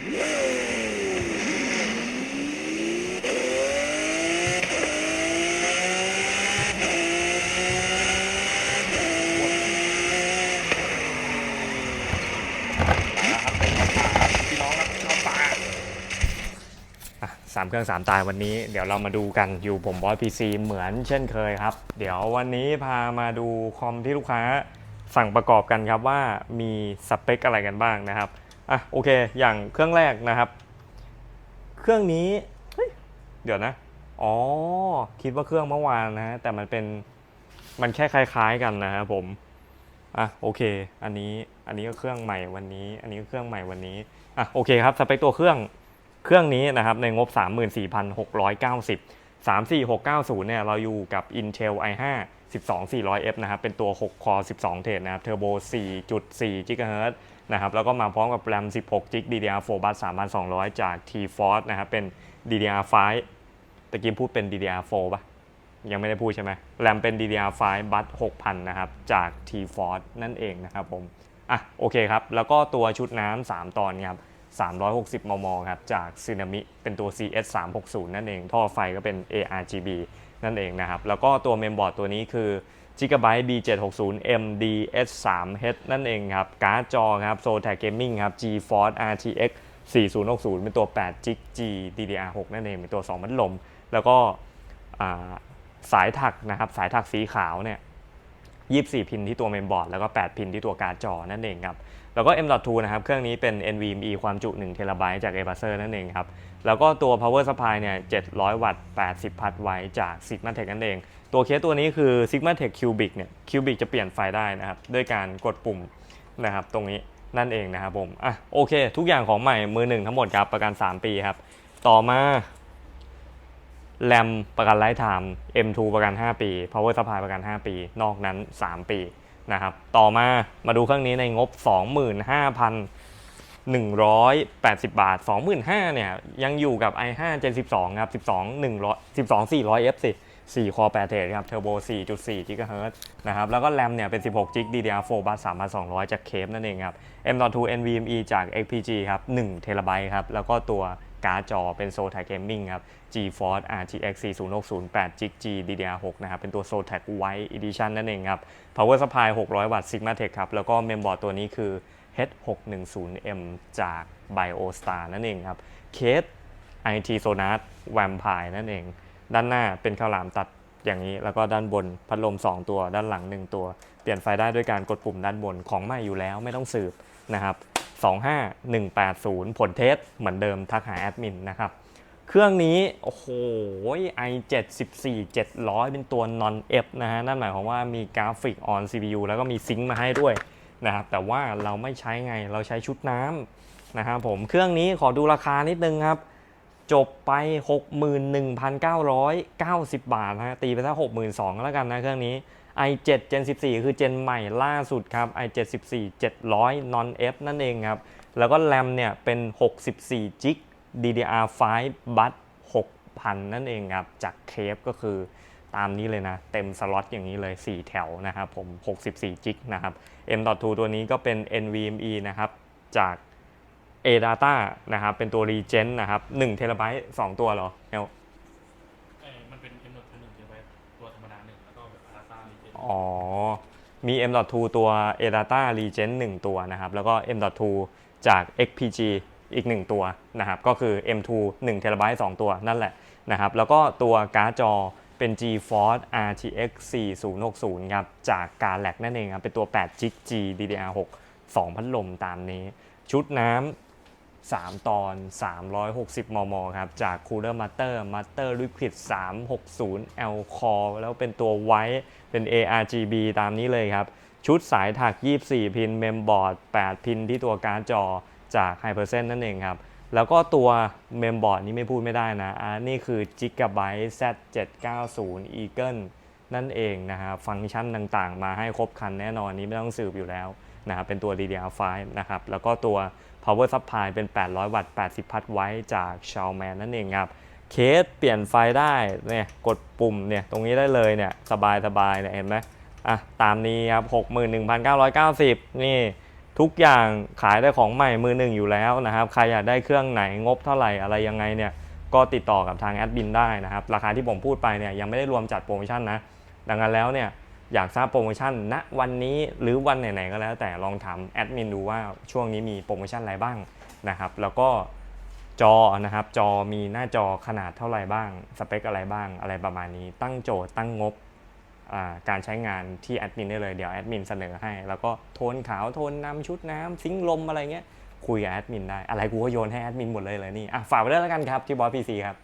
สามเครื่องสามตายวันนี้เดี๋ยวเรามาดูกันอยู่ผมบอสพีซีเหมือนเช่นเคยครับ เดี๋ยววันนี้พามาดูคอมที่ลูกค้าสั่งประกอบกันครับว่ามีสเปคอะไรกันบ้างนะครับ อะโอเค อย่างเครื่องแรกนะครับ เครื่องนี้เฮ้ยเดี๋ยวนะ อ๋อ คิดว่าเครื่องเมื่อวานนะฮะแต่มันเป็น มันแค่คล้ายๆกันนะครับผม อะโอเค อันนี้ อันนี้ก็เครื่องใหม่วันนี้ อันนี้ก็เครื่องใหม่วันนี้ อะโอเคครับ สเปคตัวเครื่อง เครื่องนี้นะครับ ในงบ 34,690 34690 เนี่ยเราอยู่กับ Intel i5 12400F นะครับเป็นตัว6 core 12 เทรดนะครับเทอร์โบ 4.4 GHz นะครับแล้วก็มาพร้อมกับ RAM 16 g b DDR4 บัส3,200 จาก T-Force นะครับเป็น DDR5 ตะกี้พูดเป็น DDR4 ปะยังไม่ได้พูดใช่ไหมแรมเป็น DDR5 บัส6,000 นะครับจาก T-Force นั่นเองนะครับผมอะโอเคครับ แล้วก็ตัวชุดน้ำ3 ตอนครับ 360 มม ครับ จาก Tsunami เป็นตัว CS 360นั่นเอง ท่อไฟก็เป็น ARGB นั่นเองนะครับ แล้วก็ตัวเมมบอร์ดตัวนี้คือ Gigabyte B760 MDS3H นั่นเองครับ การ์ดจอครับ Zotac Gaming ครับ GeForce RTX 4060 เป็นตัว8 g G DDR6 นั่นเอง เป็นตัว 2 พัดลม แล้วก็สายถักนะครับ สายถักสีขาวเนี่ย 24 พินที่ตัวเมมบอร์ดแล้วก็ 8 พินที่ตัวการ์ดจอนั่นเองครับแล้วก็ M.2 นะครับเครื่องนี้เป็น NVMe ความจุ1 t b จาก a อ a c e r นั่นเองครับแล้วก็ตัว power supply เนี่ย 700 วัตต์ 80 พัทไวต์จาก Sigmatech นั่นเอง ตัวเคสตัวนี้คือ Sigmatech Cubic เนี่ย Cubic จะเปลี่ยนไฟได้นะครับด้วยการกดปุ่มนะครับตรงนี้นั่นเองนะครับผมอะโอเค ทุกอย่างของใหม่มือหนึ่งทั้งหมดครับประกัน 3 ปีครับต่อมา แรมประกันไลฟ์ไทม์ M2 ประกัน 5 ปี Power Supply ประกัน 5 ปี นอกนั้น 3 ปีนะครับ ต่อมามาดูเครื่องนี้ในงบ 25,180 บาท 25,000เนี่ยยังอยู่กับ i5 Gen 12 ครับ 12 100 12 400F สิ4 core 8 thread ครับ Turbo 4.4 GHz นะครับ แล้วก็แรมเนี่ยเป็น 16 g b DDR4 บัส3,200 จากเคปนั่นเองครับ M.2 NVMe จาก XPG ครับ1 t b ครับ แล้วก็ตัว การ์ดจอเป็น Zotac Gaming ครับ GeForce RTX 4060 8 g G DDR6 นะครับ เป็นตัว Zotac White Edition นั่นเองครับ Power Supply 600 วัตต์ Sigmatech ครับ แล้วก็เมมบอร์ดตัวนี้คือ H610M จาก BioStar นั่นเองครับ เคส IT Sonar Vampire นั่นเอง ด้านหน้าเป็นข้าวหลามตัดอย่างนี้ แล้วก็ด้านบนพัดลม 2 ตัว ด้านหลัง 1 ตัว เปลี่ยนไฟได้ด้วยการกดปุ่มด้านบนของใหม่อยู่แล้วไม่ต้องสืบนะครับ 25180 ผลเทสเหมือนเดิมทักหาแอดมินนะครับเครื่องนี้ โอ้โห i74 700 เป็นตัว non F นะฮะ นั่นหมายความว่ามีกราฟิก on CPU แล้วก็มีซิงค์มาให้ด้วยนะครับ แต่ว่าเราไม่ใช้ไง เราใช้ชุดน้ำนะครับผม เครื่องนี้ขอดูราคานิดนึงครับ จบไป 61,990 บาทนะฮะ ตีไปสัก62,000แล้วกันนะเครื่องนี้ i7 Gen 14 คือเจนใหม่ล่าสุดครับ i7 14 700 non F นั่นเองครับ แล้วก็แรมเนี่ยเป็น 64 g b DDR5 บัต6,000 นั่นเองครับ จากเคฟก็คือตามนี้เลยนะ เต็มสล็อตอย่างนี้เลย 4 แถวนะครับผม 64 g b นะครับ M.2 ตัวนี้ก็เป็น NVMe นะครับจาก A Data นะครับ เป็นตัว Regen นะครับ 1TB ราไต์2ตัวเหรอเอลมันเป็น M.2 1TB ตัวธรรมดา1 อ๋อ มี M.2 ตัว ADATA Regen 1 ตัวนะครับ แล้วก็ M.2 จาก XPG อีก 1 ตัวนะครับ ก็คือ M2 1 t b 2 ตัวนั่นแหละนะครับ แล้วก็ตัวการ์ดจอเป็น GeForce RTX 4060 ครับ จากการแลกนั่นเองครับ เป็นตัว8 g G DDR6 2 พัดลมตามนี้ ชุดน้ำ 3 ตอน 360 มม ครับ จาก Cooler Master Master Liquid 360 L Core แล้วเป็นตัวไว้เป็น ARGB ตามนี้เลยครับ ชุดสายถัก 24 พิน เมมบอร์ด 8 พินที่ตัวการ์ดจอจาก Hypersen นั่นเองครับ แล้วก็ตัวเมมบอร์ดนี้ไม่พูดไม่ได้นะอ่านี่คือ Gigabyte Z790 Eagle นั่นเองนะครับฟังก์ชันต่างๆ มาให้ครบครันแน่นอนนี้ไม่ต้องสืบอยู่แล้ว นะครับเป็นตัว DDR5 นะครับแล้วก็ตัว Power Supply เป็น 800 วัตต์ 80 พัทไว้จาก Xiaomi นั่นเองครับเคสเปลี่ยนไฟได้เนี่ยกดปุ่มเนี่ยตรงนี้ได้เลยเนี่ยสบายสบายๆเนี่ยเห็นไหมอะตามนี้ครับ 61,990 นี่ทุกอย่างขายได้ของใหม่มือหนึ่งอยู่แล้วนะครับ ใครอยากได้เครื่องไหนงบเท่าไหร่อะไรยังไงเนี่ยก็ติดต่อกับทางแอดมินได้นะครับ ราคาที่ผมพูดไปเนี่ยยังไม่ได้รวมจัดโปรโมชั่นนะ ดังนั้นแล้วเนี่ย อยากทราบโปรโมชั่นณวันนี้หรือวันไหนๆก็แล้ว แต่ลองถามแอดมินดูว่าช่วงนี้มีโปรโมชั่นอะไรบ้างนะครับแล้วก็จอนะครับจอมีหน้าจอขนาดเท่าไรบ้าง สเปคอะไรบ้างอะไรประมาณนี้ ตั้งโจทย์ตั้งงบการใช้งานที่แอดมินได้เลยเดี๋ยวแอดมินเสนอให้ แล้วก็โทนขาวโทนน้ำชุดน้ำซิงลมอะไรเงี้ยคุยกับแอดมินได้ อะไรกูก็โยนให้แอดมินหมดเลยเลยนี่ฝากไว้ด้วยแล้วกันครับที่บอสพีซีครับ